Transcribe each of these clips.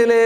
മുഖ്യമന്ത്രിയിലെ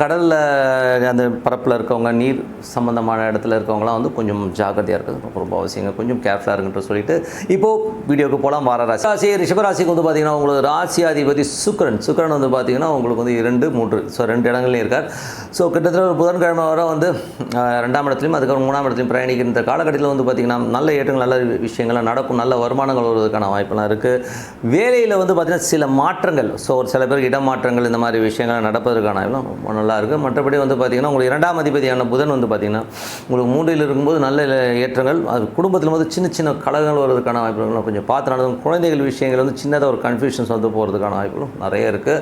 கடலில் அந்த பரப்பில் இருக்கவங்க நீர் சம்மந்தமான இடத்துல இருக்கவங்களாம் வந்து கொஞ்சம் ஜாக்கிரதையாக இருக்கிறது ரொம்ப ரொம்ப அவசியங்க கொஞ்சம் கேர்ஃபுல்லாக இருக்குன்ற சொல்லிட்டு இப்போது வீடியோக்கு போகலாம் வார ராசி. ராசி ரிஷபராசிக்கு வந்து பார்த்திங்கன்னா உங்களுக்கு ராசியாதிபதி சுக்கரன். சுக்கரன் வந்து பார்த்திங்கன்னா உங்களுக்கு வந்து இரண்டு மூன்று ஸோ ரெண்டு இடங்கள்லையும் இருக்கார். ஸோ கிட்டத்தட்ட ஒரு புதன்கிழமை வர வந்து ரெண்டாம் இடத்துலையும் அதுக்கப்புறம் மூணாம் இடத்துலையும் பிரயாணிக்கிற காலகட்டத்தில் வந்து பார்த்திங்கன்னா நல்ல ஏற்றங்கள் நல்ல விஷயங்கள்லாம் நடக்கும். நல்ல வருமானங்கள் வருவதற்கான வாய்ப்பெல்லாம் இருக்குது வேலையில் வந்து பார்த்திங்கன்னா சில மாற்றங்கள். ஸோ ஒரு சில பேருக்கு இடமாற்றங்கள் இந்த மாதிரி விஷயங்கள் நடப்பதற்கான எல்லாம் ரொம்ப நல்ல நல்லாயிருக்கு. மற்றபடி வந்து பார்த்திங்கன்னா உங்களுக்கு இரண்டாம் அதிபதியான புதன் வந்து பார்த்திங்கன்னா உங்களுக்கு மூன்றில் இருக்கும்போது நல்ல ஏற்றங்கள் அது குடும்பத்தில் வந்து சின்ன சின்ன கலகங்கள் வருவதற்கான வாய்ப்புகள் கொஞ்சம் பார்த்து நடந்தும் குழந்தைகள் விஷயங்கள் வந்து சின்னதாக ஒரு கன்ஃபியூஷன்ஸ் வந்து போகிறதுக்கான வாய்ப்புகளும் நிறைய இருக்குது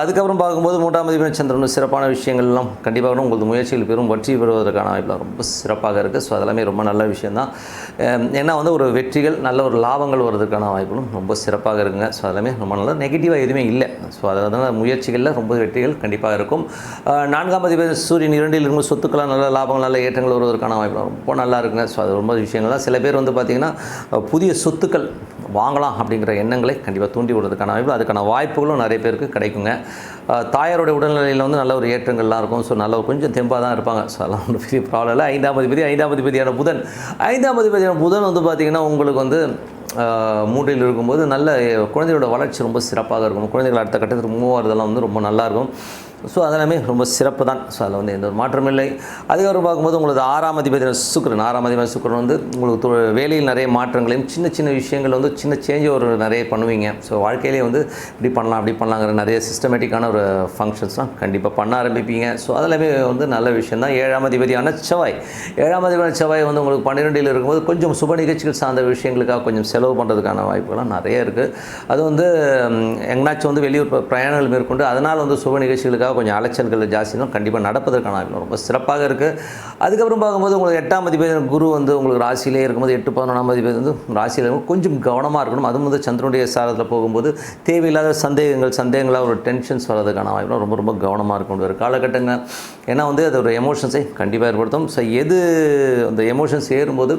அதுக்கப்புறம் பார்க்கும்போது மூன்றாம் அதிபதி சந்திரன் சிறப்பான விஷயங்கள்லாம் கண்டிப்பாக உங்களுக்கு முயற்சிகள் பெரும் வெற்றி பெறுவதற்கான வாய்ப்புலாம் ரொம்ப சிறப்பாக இருக்குது ஸோ அதெல்லாமே ரொம்ப நல்ல விஷயந்தான் ஏன்னா வந்து ஒரு வெற்றிகள் நல்ல ஒரு லாபங்கள் வருவதற்கான வாய்ப்புகளும் ரொம்ப சிறப்பாக இருக்குங்க. ஸோ அதெல்லாமே ரொம்ப நல்ல நெகட்டிவாக எதுவுமே இல்லை. ஸோ அதனால் முயற்சிகளில் ரொம்ப வெற்றிகள் கண்டிப்பாக இருக்கும். நான்காம் அதிபதி சூரியன் இரண்டில் இருக்கும் சொத்துக்களாக நல்ல லாபங்கள் நல்ல ஏற்றங்கள் வருவதற்கான வாய்ப்பு ரொம்ப நல்லா இருக்குங்க. ஸோ அது ரொம்ப விஷயங்கள் தான். சில பேர் வந்து பார்த்திங்கன்னா புதிய சொத்துக்கள் வாங்கலாம் அப்படிங்கிற எண்ணங்களை கண்டிப்பாக தூண்டி விடுறதுக்கான வாய்ப்பு அதுக்கான வாய்ப்புகளும் நிறைய பேருக்கு கிடைக்குங்க. தாயாரோட உடல்நிலையில் வந்து நல்ல ஒரு ஏற்றங்கள்லாம் இருக்கும். ஸோ நல்ல ஒரு கொஞ்சம் தெம்பாக தான் இருப்பாங்க. ஸோ அதெல்லாம் ஒன்றும் பெரிய ப்ராப்ளம் இல்லை. ஐந்தாம் அதிபதி ஐந்தாம் அதிபதியான புதன். ஐந்தாம் அதிபதியான புதன் வந்து பார்த்திங்கன்னா உங்களுக்கு வந்து ஆஹ் மூன்றில் இருக்கும்போது நல்ல குழந்தைகளோட வளர்ச்சி ரொம்ப சிறப்பாக இருக்கும். குழந்தைகள் அடுத்த கட்டத்துக்கு மூவ் ஆகிறதெல்லாம் வந்து ரொம்ப நல்லாயிருக்கும் ஸோ அதெல்லாமே ரொம்ப சிறப்பு தான் ஸோ அதில் வந்து எந்த ஒரு மாற்றமும் இல்லை. அதுக்கப்புறம் பார்க்கும்போது உங்களுக்கு ஆறாம் அதிபதி சுக்கரன் ஆறாம் அதிபதி சுக்கரன் வந்து உங்களுக்கு தொ- வேலையில் நிறைய மாற்றங்களையும் சின்ன சின்ன விஷயங்கள் வந்து சின்ன சேஞ்ச் ஒரு நிறைய பண்ணுவீங்க. ஸோ வாழ்க்கையிலே வந்து இப்படி பண்ணலாம் அப்படி பண்ணலாங்கிற நிறைய சிஸ்டமேட்டிக்கான ஒரு ஃபங்க்ஷன்ஸ்லாம் கண்டிப்பாக பண்ண ஆரம்பிப்பீங்க. ஸோ அதெல்லாமே வந்து நல்ல விஷயம் தான் ஏழாம் அதிபதியான செவ்வாய். ஏழாம் அதிபதியான செவ்வாய் வந்து உங்களுக்கு பன்னிரெண்டில் இருக்கும்போது கொஞ்சம் சுப நிகழ்ச்சிகள் சார்ந்த விஷயங்களுக்காக கொஞ்சம் செலவு பண்ணுறதுக்கான வாய்ப்புகள்லாம் நிறைய இருக்குது அது வந்து எங்கனாச்சும் வந்து வெளியூர் பிரயாணங்கள் மேற்கொண்டு அதனால் வந்து சுப நிகழ்ச்சிகளுக்காக கொஞ்சம் அலைச்சல்கள் ஜாஸ்தி தான் கண்டிப்பாக நடப்பதற்கான வாய்ப்பு ரொம்ப சிறப்பாக இருக்குது அதுக்கப்புறம் பார்க்கும்போது உங்களுக்கு எட்டாம் அதிபதி குரு வந்து உங்களுக்கு ராசியிலே இருக்கும்போது எட்டு பதினொன்றாம் அதிபதி வந்து ராசியில் இருக்கும் கொஞ்சம் கவனமாக இருக்கணும். அதுவும் வந்து சந்திரனுடைய சாரத்தில் போகும்போது தேவையில்லாத சந்தேகங்கள் சந்தேகங்களாக ஒரு டென்ஷன்ஸ் வர்றதுக்கான வாய்ப்பு ரொம்ப ரொம்ப கவனமாக இருக்கும் ஒரு காலகட்டங்கள் ஏன்னா வந்து அது ஒரு எமோஷன்ஸை கண்டிப்பாக ஏற்படுத்தும். ஸோ எது அந்த எமோஷன்ஸ் ஏறும்போது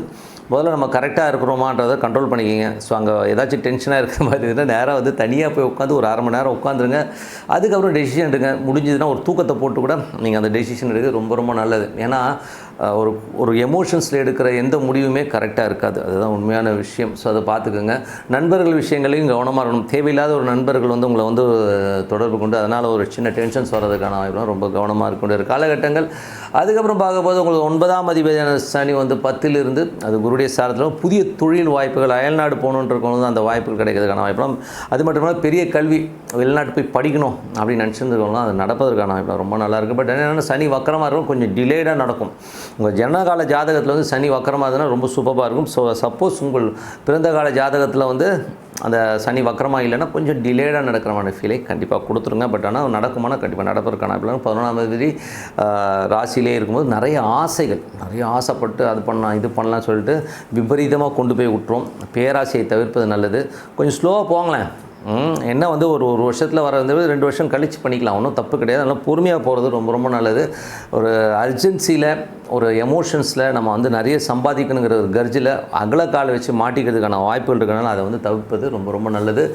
முதல்ல நம்ம கரெக்டாக இருக்கிறோமான்றதை கண்ட்ரோல் பண்ணிக்கிங்க. ஸோ அங்கே ஏதாச்சும் டென்ஷனாக இருக்கிற மாதிரி இருந்தால் நேராக வந்து தனியாக போய் உட்காந்து ஒரு அரை மணி நேரம் உட்காந்துருங்க. அதுக்கப்புறம் டெசிஷன் எடுங்க. முடிஞ்சதுன்னா ஒரு தூக்கத்தை போட்டு கூட நீங்கள் அந்த டெசிஷன் எடுக்கிறது ரொம்ப ரொம்ப நல்லது. ஏன்னா ஒரு ஒரு எமோஷன்ஸில் எடுக்கிற எந்த முடிவுமே கரெக்டாக இருக்காது. அதுதான் உண்மையான விஷயம். ஸோ அதை பார்த்துக்கோங்க. நண்பர்கள் விஷயங்களையும் கவனமாக இருக்கணும். தேவையில்லாத ஒரு நண்பர்கள் வந்து உங்களை வந்து தொடர்பு கொண்டு அதனால் ஒரு சின்ன டென்ஷன்ஸ் வர்றதுக்கான வாய்ப்புலாம் ரொம்ப கவனமாக இருக்கின்ற ஒரு காலகட்டங்கள். அதுக்கப்புறம் பார்க்கும்போது உங்களுக்கு ஒன்பதாம் அதிபதியான சனி வந்து பத்திலிருந்து அது குருடைய சாரத்தில் புதிய தொழில் வாய்ப்புகள் அயல்நாடு போகணுன்றவங்க அந்த வாய்ப்புகள் கிடைக்கிறதுக்கான வாய்ப்புலாம். அது மட்டும் இல்லாமல் பெரிய கல்வி வெளிநாட்டு போய் படிக்கணும் அப்படின்னு நினச்சிருந்துருக்கவங்களாம் அது நடப்பதற்கான வாய்ப்பு ரொம்ப நல்லா இருக்குது பட் என்னென்னா சனி வக்கரமாக இருக்கும். கொஞ்சம் டிலேடாக நடக்கும். உங்கள் ஜனகால ஜாதகத்தில் வந்து சனி வக்கரமாக இருந்ததுன்னா ரொம்ப சூப்பராக இருக்கும். ஸோ சப்போஸ் உங்கள் பிறந்த கால ஜாதகத்தில் வந்து அந்த சனி வக்கரமாக இல்லைன்னா கொஞ்சம் டிலேடாக நடக்கிற மாதிரி ஃபீலை கண்டிப்பாக கொடுத்துருங்க. பட் ஆனால் நடக்குமானா கண்டிப்பாக நடப்பதற்கான வாய்ப்பு பதினொன்றாம் தேதி ராசியிலே இருக்கும்போது நிறைய ஆசைகள் நிறைய ஆசைப்பட்டு அது பண்ணலாம் இது பண்ணலாம் சொல்லிட்டு விபரீதமாக கொண்டு போய் விட்டுரும். பேராசையை தவிர்ப்பது நல்லது. கொஞ்சம் ஸ்லோவாக போங்களேன். என்ன வந்து ஒரு ஒரு வருஷத்தில் வர வந்து ரெண்டு வருஷம் கழித்து பண்ணிக்கலாம். ஒன்றும் தப்பு கிடையாது. அதனால் பொறுமையாக போகிறது ரொம்ப ரொம்ப நல்லது. ஒரு அர்ஜென்சியில் ஒரு எமோஷன்ஸில் நம்ம வந்து நிறைய சம்பாதிக்கணுங்கிற ஒரு கர்ஜில் அகலக்கால் வச்சு மாட்டிக்கிறதுக்கான வாய்ப்புகள் இருக்கனால அதை வந்து தவிர்ப்பது ரொம்ப ரொம்ப நல்லது.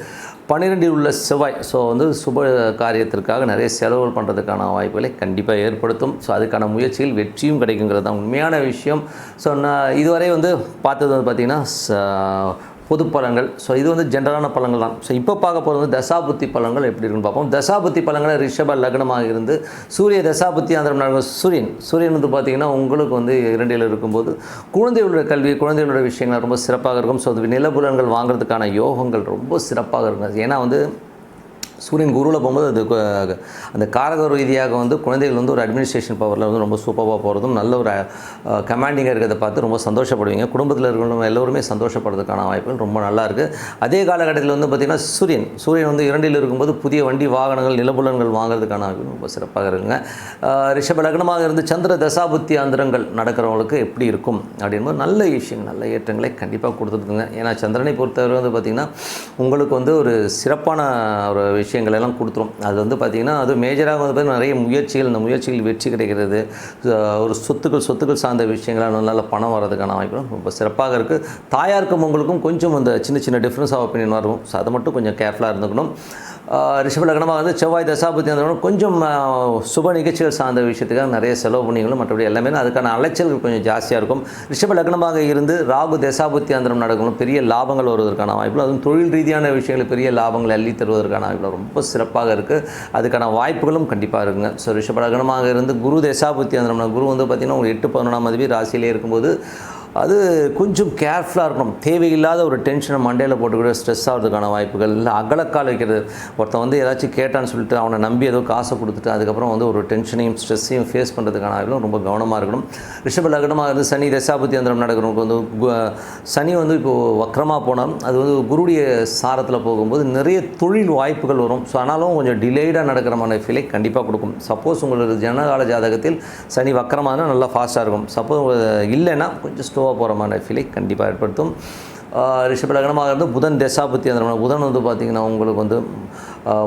பன்னிரெண்டில் உள்ள செவ்வாய். ஸோ வந்து சுப காரியத்திற்காக நிறைய செலவுகள் பண்ணுறதுக்கான வாய்ப்புகளை கண்டிப்பாக ஏற்படுத்தும். ஸோ அதுக்கான முயற்சியில் வெற்றியும் கிடைக்குங்கிறது தான் உண்மையான விஷயம். ஸோ நான் இதுவரை வந்து பார்த்தது வந்து பார்த்திங்கன்னா ச- பொது பலன்கள் ஸோ இது வந்து ஜென்ரலான பலன்கள் தான். ஸோ இப்போ பார்க்க போகிறது வந்து தசாபுத்தி பலன்கள் எப்படி இருக்குன்னு பார்ப்போம். தசாபுத்தி பலன்களை ரிஷப லக்னமாக இருந்து சூரிய தசாபுத்தி ஆந்திரம் நடக்கும் சூரியன். சூரியன் வந்து பார்த்திங்கன்னா உங்களுக்கு வந்து இரண்டில் இருக்கும்போது குழந்தைகளோட கல்வி குழந்தைகளோட விஷயங்கள் ரொம்ப சிறப்பாக இருக்கும். ஸோ அது நிலபுலன்கள் வாங்குறதுக்கான யோகங்கள் ரொம்ப சிறப்பாக இருக்கும். ஏன்னா வந்து சூரியன் குருவில் போகும்போது அது அந்த காரக ரீதியாக வந்து குழந்தைகள் வந்து ஒரு அட்மினிஸ்ட்ரேஷன் பவரில் வந்து ரொம்ப சூப்பராக போகிறதும் நல்ல ஒரு கமாண்டிங்காக இருக்கிறத பார்த்து ரொம்ப சந்தோஷப்படுவீங்க. குடும்பத்தில் இருக்கிறவங்க எல்லோருமே சந்தோஷப்படுறதுக்கான வாய்ப்புகள் ரொம்ப நல்லாயிருக்கு அதே காலகட்டத்தில் வந்து பார்த்திங்கன்னா சூரியன் சூரியன் வந்து இரண்டில் இருக்கும்போது புதிய வண்டி வாகனங்கள் நிலபுலன்கள் வாங்குறதுக்கான வாய்ப்புகள் ரொம்ப சிறப்பாக இருக்குங்க. ரிஷப லக்னமாக இருந்து சந்திர தசாபுத்தி அந்தரங்கள் நடக்கிறவங்களுக்கு எப்படி இருக்கும் அப்படின்போது நல்ல விஷயம் நல்ல ஏற்றங்களை கண்டிப்பாக கொடுத்துருக்குங்க. ஏன்னா சந்திரனை பொறுத்தவரை வந்து பார்த்திங்கன்னா உங்களுக்கு வந்து ஒரு சிறப்பான ஒரு விஷயம் விஷயங்கள் எல்லாம் கொடுத்துரும். அது வந்து பார்த்திங்கன்னா அது மேஜராக வந்து பார்த்தீங்கன்னா நிறைய முயற்சிகள் இந்த முயற்சிகள் வெற்றி கிடைக்கிறது ஒரு சொத்துக்கள் சொத்துக்கள் சார்ந்த விஷயங்களாக நல்ல பணம் வர்றதுக்கான வாய்ப்பு ரொம்ப சிறப்பாக இருக்குது தாயாருக்கும் உங்களுக்கும் கொஞ்சம் அந்த சின்ன சின்ன டிஃப்ரென்ஸ் ஆஃப் ஒப்பீனியன் வரும். ஸோ அதை மட்டும் கொஞ்சம் கேர்ஃபுல்லாக இருந்துக்கணும். ரிஷப லக்னமாக வந்து செவ்வாய் தசாபதி அந்த கொஞ்சம் சுப நிகழ்ச்சிகள் சார்ந்த விஷயத்துக்காக நிறைய செலவு பண்ணிங்களும் மற்றபடி எல்லாமே அதுக்கான அலைச்சல்கள் கொஞ்சம் ஜாஸ்தியாக இருக்கும். ரிஷப லக்னமாக இருந்து ராகு தசாபுத்தி அந்தரம் நடக்கணும். பெரிய லாபங்கள் வருவதற்கான வாய்ப்புகள். அதுவும் தொழில் ரீதியான விஷயங்கள் பெரிய லாபங்களை அள்ளி தருவதற்கான வாய்ப்புகள் ரொம்ப சிறப்பாக இருக்குது அதுக்கான வாய்ப்புகளும் கண்டிப்பாக இருக்குங்க. ஸோ ரிஷபலகனமாக இருந்து குரு தசாபுத்தி அந்தரம் குரு வந்து பார்த்திங்கன்னா ஒரு எட்டு பதினொன்றாம் மதிப்பு ராசியிலே இருக்கும்போது அது கொஞ்சம் கேர்ஃபுல்லாக இருக்கணும். தேவையில்லாத ஒரு டென்ஷனை மண்டையில் போட்டுக்கிட்டு ஸ்ட்ரெஸ் ஆகிறதுக்கான வாய்ப்புகள் இல்லை அகலக்கால் வைக்கிறது. ஒருத்தன் வந்து ஏதாச்சும் கேட்டான்னு சொல்லிட்டு அவனை நம்பி ஏதோ காசை கொடுத்துட்டு அதுக்கப்புறம் வந்து ஒரு டென்ஷனையும் ஸ்ட்ரெஸ்ஸையும் ஃபேஸ் பண்ணுறதுக்கான வாய்ப்புகளும் ரொம்ப கவனமாக இருக்கணும். ரிஷப லக்னமாக இருந்து சனி தசாபதி அந்தரம் நடக்கிறவங்களுக்கு வந்து சனி வந்து இப்போது வக்கரமாக போனால் அது வந்து குருடைய சாரத்தில் போகும்போது நிறைய தொழில் வாய்ப்புகள் வரும். ஸோ ஆனாலும் கொஞ்சம் டிலேடாக நடக்கிற மாதிரி ஃபீலை கண்டிப்பாக கொடுக்கும். சப்போஸ் உங்களுக்கு ஜனகால ஜாதகத்தில் சனி வக்கரமானா நல்லா ஃபாஸ்ட்டாக இருக்கும். சப்போஸ் இல்லைன்னா கொஞ்சம் ஸ்டோ போகிற மாதிரி ஃபீலை கண்டிப்பாக ஏற்படுத்தும். ரிஷபலகனமாக இருந்து புதன் தசாபுத்தி அந்த புதன் வந்து பார்த்திங்கன்னா உங்களுக்கு வந்து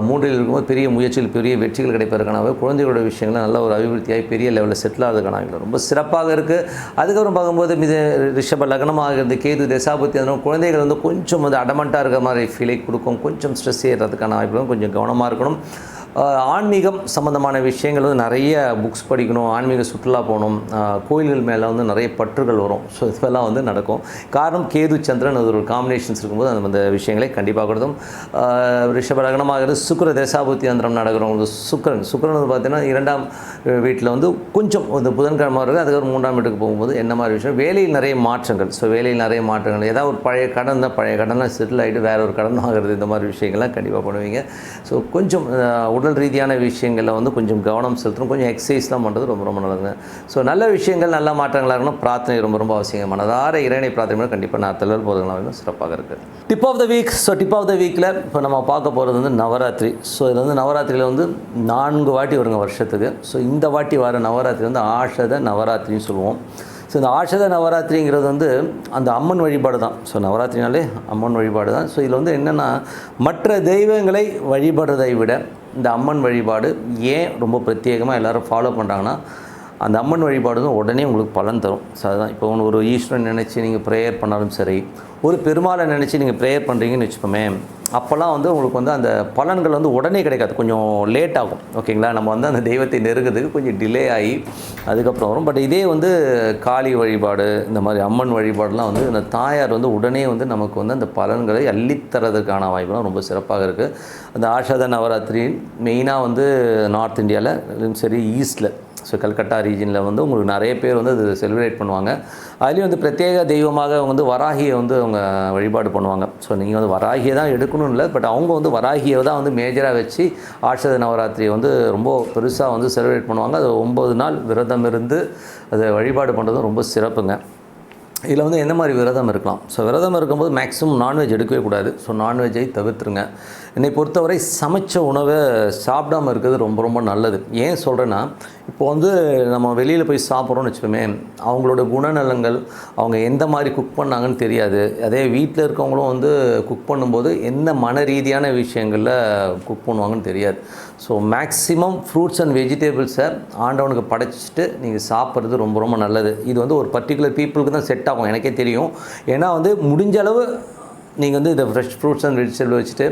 மூன்றில் இருக்கும்போது பெரிய முயற்சியில் பெரிய வெற்றிகள் கிடைப்பதற்கான குழந்தைகளோட விஷயங்கள் நல்ல ஒரு அபிவிருத்தியாகி பெரிய லெவலில் செட்டில் ஆகிறதுக்கான ரொம்ப சிறப்பாக இருக்குது அதுக்கப்புறம் பார்க்கும்போது மித ரிஷப லக்னமாக இருந்து கேது தசாபுத்தி அந்த குழந்தைகள் வந்து கொஞ்சம் வந்து அடமண்ட்டாக இருக்கிற மாதிரி ஃபீலை கொடுக்கும். கொஞ்சம் ஸ்ட்ரெஸ் ஏறுறதுக்கான வாய்ப்புகளும் கொஞ்சம் கவனமாக இருக்கணும். ஆன்மீகம் சம்மந்தமான விஷயங்கள் வந்து நிறைய புக்ஸ் படிக்கணும் ஆன்மீக சுற்றுலா போகணும் கோயில்கள் மேலே வந்து நிறைய பற்றுகள் வரும். ஸோ இதெல்லாம் வந்து நடக்கும். காரணம் கேது சந்திரன் அது ஒரு காம்பினேஷன்ஸ் இருக்கும்போது அந்த அந்த விஷயங்களை கண்டிப்பாக கொடுத்தும் ரிஷபலகனமாகிறது சுக்கர லக்னமாக இருந்து சுக்கிர தேசாபுத்தி அந்தரம் வந்து பார்த்திங்கன்னா இரண்டாம் வீட்டில் வந்து கொஞ்சம் இந்த புதன்கிழமை இருக்குது அதுக்கப்புறம் மூன்றாம் வீட்டுக்கு போகும்போது என்ன மாதிரி விஷயம்? வேலையில் நிறைய மாற்றங்கள். ஸோ வேலையில் நிறைய மாற்றங்கள். ஏதாவது ஒரு பழைய கடன் தான் பழைய கடன்லாம் செட்டில் ஆகிட்டு வேற ஒரு கடன் ஆகிறது இந்த மாதிரி விஷயங்கள்லாம் கண்டிப்பாக பண்ணுவீங்க. ஸோ கொஞ்சம் உடல் ரீதியான விஷயங்களில் வந்து கொஞ்சம் கவனம் செலுத்தணும். கொஞ்சம் எக்ஸசைஸ்லாம் பண்ணுறது ரொம்ப ரொம்ப நல்லதுங்க. ஸோ நல்ல விஷயங்கள் நல்ல மாற்றங்களாக இருக்கணும். பிரார்த்தனை ரொம்ப ரொம்ப அவசியம் மனதார இறைனை பிரார்த்தனை கண்டிப்பாக நான் தலைவர் போதுங்களாக சிறப்பாக இருக்குது tip of the week so tip of the வீக்கில் இப்போ நம்ம பார்க்க போகிறது வந்து நவராத்திரி. ஸோ இது வந்து நவராத்திரியில் வந்து நான்கு வாட்டி வருங்க வருஷத்துக்கு. ஸோ இந்த வாட்டி வர நவராத்திரி வந்து ஆஷத நவராத்திரின்னு சொல்லுவோம். ஸோ இந்த ஆஷத நவராத்திரிங்கிறது வந்து அந்த அம்மன் வழிபாடு தான். ஸோ நவராத்திரினாலே அம்மன் வழிபாடு தான். ஸோ இதில் வந்து என்னென்னா மற்ற தெய்வங்களை வழிபடுறதை விட இந்த அம்மன் வழிபாடு ஏன் ரொம்ப பிரத்யேகமாக எல்லோரும் ஃபாலோ பண்ணுறாங்கன்னா அந்த அம்மன் வழிபாடு தான் உடனே உங்களுக்கு பலன் தரும். ஸோ அதுதான் இப்போ ஒன்று ஒரு ஈஸ்வரன் நினச்சி நீங்கள் ப்ரேயர் பண்ணாலும் சரி ஒரு பெருமாளை நினச்சி நீங்கள் ப்ரேயர் பண்ணுறீங்கன்னு வச்சுக்கோமே அப்போல்லாம் வந்து உங்களுக்கு வந்து அந்த பலன்கள் வந்து உடனே கிடைக்காது. கொஞ்சம் லேட் ஆகும். ஓகேங்களா நம்ம வந்து அந்த தெய்வத்தை நெருங்குறதுக்கு கொஞ்சம் டிலே ஆகி அதுக்கப்புறம் வரும். பட் இதே வந்து காளி வழிபாடு இந்த மாதிரி அம்மன் வழிபாடுலாம் வந்து இந்த தாயார் வந்து உடனே வந்து நமக்கு வந்து அந்த பலன்களை அள்ளித்தரதுக்கான வாய்ப்புலாம் ரொம்ப சிறப்பாக இருக்குது அந்த ஆஷாத நவராத்திரி மெயினாக வந்து நார்த் இந்தியாவில் சரி ஈஸ்டில் ஸோ கல்கட்டா ரீஜனில் வந்து உங்களுக்கு நிறைய பேர் வந்து அது செலிப்ரேட் பண்ணுவாங்க. அதுலேயும் வந்து பிரத்யேக தெய்வமாக வந்து வராகியை வந்து அவங்க வழிபாடு பண்ணுவாங்க. ஸோ நீங்கள் வந்து வராகியை தான் எடுக்கணும்னு இல்லை பட் அவங்க வந்து வராகியை தான் வந்து மேஜராக வச்சு ஆட்சத நவராத்திரியை வந்து ரொம்ப பெருசாக வந்து செலிப்ரேட் பண்ணுவாங்க. அது ஒம்பது நாள் விரதம் இருந்து அதை வழிபாடு பண்ணுறதும் ரொம்ப சிறப்புங்க. இதில் வந்து எந்த மாதிரி விரதம் இருக்கலாம்? ஸோ விரதம் இருக்கும்போது மேக்ஸிமம் நான்வெஜ் எடுக்கவே கூடாது. ஸோ நான்வெஜ்ஜை தவிர்த்துருங்க. என்னை பொறுத்தவரை சமைச்ச உணவை சாப்பிடாம இருக்கிறது ரொம்ப ரொம்ப நல்லது. ஏன் சொல்கிறேன்னா இப்போ வந்து நம்ம வெளியில் போய் சாப்பிட்றோன்னு வச்சுக்கோமே அவங்களோட குணநலங்கள் அவங்க எந்த மாதிரி குக் பண்ணாங்கன்னு தெரியாது. அதே வீட்டில் இருக்கவங்களும் வந்து குக் பண்ணும்போது எந்த மன ரீதியான விஷயங்களில் குக் பண்ணுவாங்கன்னு தெரியாது. ஸோ மேக்ஸிமம் ஃப்ரூட்ஸ் அண்ட் வெஜிடபிள்ஸை ஆண்டவனுக்கு படைச்சிட்டு நீங்கள் சாப்பிட்றது ரொம்ப ரொம்ப நல்லது. இது வந்து ஒரு பர்டிகுலர் பீப்புளுக்கு தான் செட் ஆகும் எனக்கே தெரியும். ஏன்னா வந்து முடிஞ்ச அளவு நீங்கள் வந்து இந்த ஃப்ரெஷ் ஃப்ரூட்ஸ் அண்ட் வெஜிடபிள் வச்சுட்டு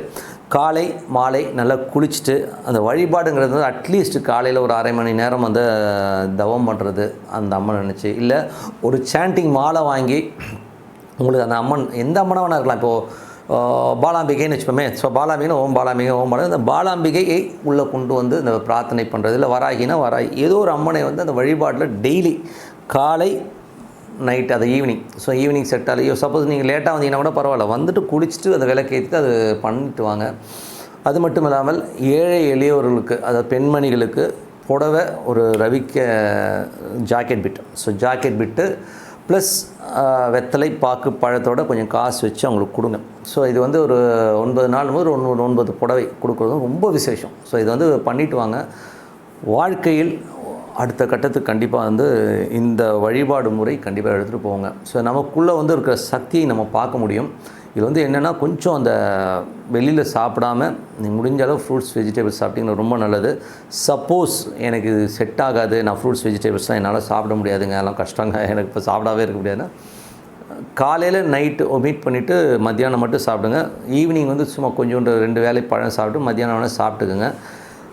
காலை மாலை நல்லா குளிச்சுட்டு அந்த வழிபாடுங்கிறது வந்து அட்லீஸ்ட் காலையில் ஒரு அரை மணி நேரம் வந்து தவம் பண்ணுறது அந்த அம்மன் நினச்சி. இல்லை ஒரு சாண்டிங் மாலை வாங்கி உங்களுக்கு அந்த அம்மன் எந்த அம்மனாக வேணா இருக்கலாம். இப்போது பாலாம்பிகைன்னு வச்சுப்போமே ஸோ பாலாம்பிகைன்னு ஓம் பாலாம்பிகை ஓம் பாலாம்பிகை. அந்த பாலாம்பிகையை உள்ளே கொண்டு வந்து இந்த பிரார்த்தனை பண்ணுறது இல்லை வராகினா வராகி. ஏதோ ஒரு அம்மனை வந்து அந்த வழிபாட்டில் டெய்லி காலை நைட் அது ஈவினிங் ஸோ ஈவினிங் செட் ஆகலையோ சப்போஸ் நீங்கள் லேட்டாக வந்தீங்கன்னா கூட பரவாயில்ல. வந்துட்டு குளிச்சுட்டு அந்த விளக்கேற்றிட்டு அது பண்ணிட்டு வாங்க. அது மட்டும் இல்லாமல் ஏழை எளியவர்களுக்கு அதாவது பெண்மணிகளுக்கு புடவை ஒரு ரவிக்க jacket bit so jacket bit plus வெத்தலை பாக்கு பழத்தோட கொஞ்சம் காசு வச்சு அவங்களுக்கு கொடுங்க. ஸோ இது வந்து ஒரு ஒன்பது நாள் போது ஒன்று ஒன்பது புடவை கொடுக்குறதும் ரொம்ப விசேஷம். ஸோ இது வந்து பண்ணிட்டு வாங்க. வாழ்க்கையில் அடுத்த கட்டத்துக்கு கண்டிப்பாக வந்து இந்த வழிபாடு முறை கண்டிப்பாக எடுத்துகிட்டு போங்க ஸோ நமக்குள்ளே வந்து இருக்கிற சக்தியை நம்ம பார்க்க முடியும். இது வந்து என்னென்னா கொஞ்சம் அந்த வெளியில் சாப்பிடாம நீ முடிஞ்ச அளவு ஃப்ரூட்ஸ் வெஜிடபிள்ஸ் சாப்பிட்டீங்கன்னா ரொம்ப நல்லது. சப்போஸ் எனக்கு இது செட் ஆகாது நான் ஃப்ரூட்ஸ் வெஜிடபிள்ஸ்லாம் என்னால் சாப்பிட முடியாதுங்க. எல்லாம் கஷ்டங்க. எனக்கு இப்போ சாப்பிடாவே இருக்க முடியாதுன்னா காலையில் நைட்டு மீட் பண்ணிவிட்டு மத்தியானம் மட்டும் சாப்பிடுங்க. ஈவினிங் வந்து சும்மா கொஞ்சோண்டு ரெண்டு வேலை பழம் சாப்பிட்டு மத்தியானம் வேணால் சாப்பிட்டுக்குங்க.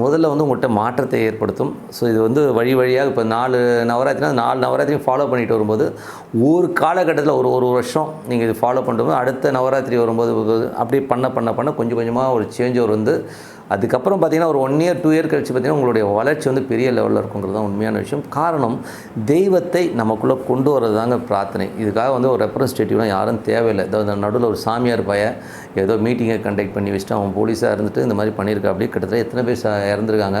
முதல்ல வந்து உங்கள்கிட்ட மாற்றத்தை ஏற்படுத்தும். ஸோ இது வந்து வழி வழியாக இப்போ நாலு நவராத்திரினா நாலு நவராத்திரியும் ஃபாலோ பண்ணிட்டு வரும்போது ஒரு காலகட்டத்தில் ஒரு ஒரு வருஷம் நீங்கள் இது ஃபாலோ பண்ணும்போது அடுத்த நவராத்திரி வரும்போது அப்படியே பண்ண பண்ண பண்ண கொஞ்சம் கொஞ்சமாக ஒரு சேஞ்ச் ஓவர் வந்து அதுக்கப்புறம் பார்த்தீங்கன்னா ஒரு ஒன் இயர் டூ இயர் கழிச்சு பார்த்தீங்கன்னா உங்களுடைய வளர்ச்சி வந்து பெரிய லெவலில் இருக்குங்கிறது தான் உண்மையான விஷயம். காரணம் தெய்வத்தை நமக்குள்ளே கொண்டு வரது தாங்க பிரார்த்தனை. இதுக்காக வந்து ஒரு ரெப்ரஸன்டேட்டிவ்லாம் யாரும் தேவையில்லை. ஏதோ இந்த நடுவில் ஒரு சாமியார் பய ஏதோ மீட்டிங்கை கண்டக்ட் பண்ணி வச்சுட்டு அவன் போலீஸாக இருந்துட்டு இந்த மாதிரி பண்ணியிருக்கா அப்படி கிட்டத்தட்ட எத்தனை பேர் இறந்துருக்காங்க.